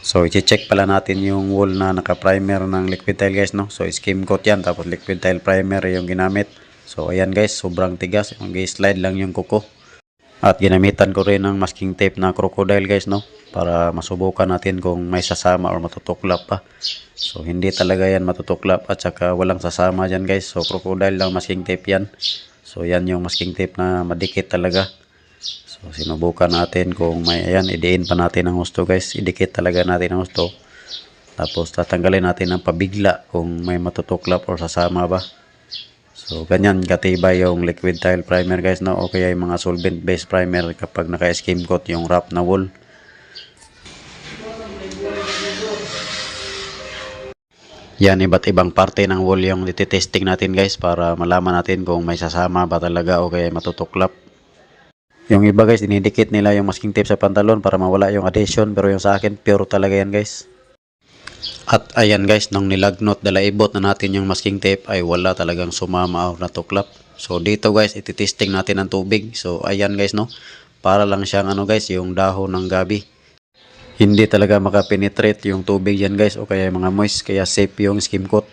So, i-check pala natin yung wall na naka-primer ng liquid tile guys, no? So, skim coat yan, tapos liquid tile primer yung ginamit. So, ayan guys, sobrang tigas. Yung slide lang yung kuko. At ginamitan ko rin ng masking tape na crocodile guys, no? Para masubukan natin kung may sasama or matutuklap pa. So, hindi talaga yan matutuklap at saka walang sasama dyan guys. So, crocodile lang masking tape yan. So, yan yung masking tape na madikit talaga. So, sinubukan natin kung may, ayan, idiin pa natin ang gusto guys. Idikit talaga natin ang gusto. Tapos, tatanggalin natin ang pabigla kung may matutuklap or sasama ba. So, ganyan katibay yung liquid tile primer guys, no? O kaya yung mga solvent based primer kapag naka-skim coat yung wrap na wool. Yan, iba't ibang parte ng wool yung ititesting natin guys para malaman natin kung may sasama ba talaga o kaya matutuklap. Yung iba guys, dinidikit nila yung masking tape sa pantalon para mawala yung adhesion pero yung sa akin, pure talaga yan guys. At ayan guys, nung nilagnot dalaibot na natin yung masking tape ay wala talagang sumama o natuklap. So dito guys, ititesting natin ang tubig. So ayan guys no, para lang siyang ano guys, yung dahon ng gabi. Hindi talaga makapenetrate yung tubig yan guys o kaya mga moist kaya safe yung skim coat.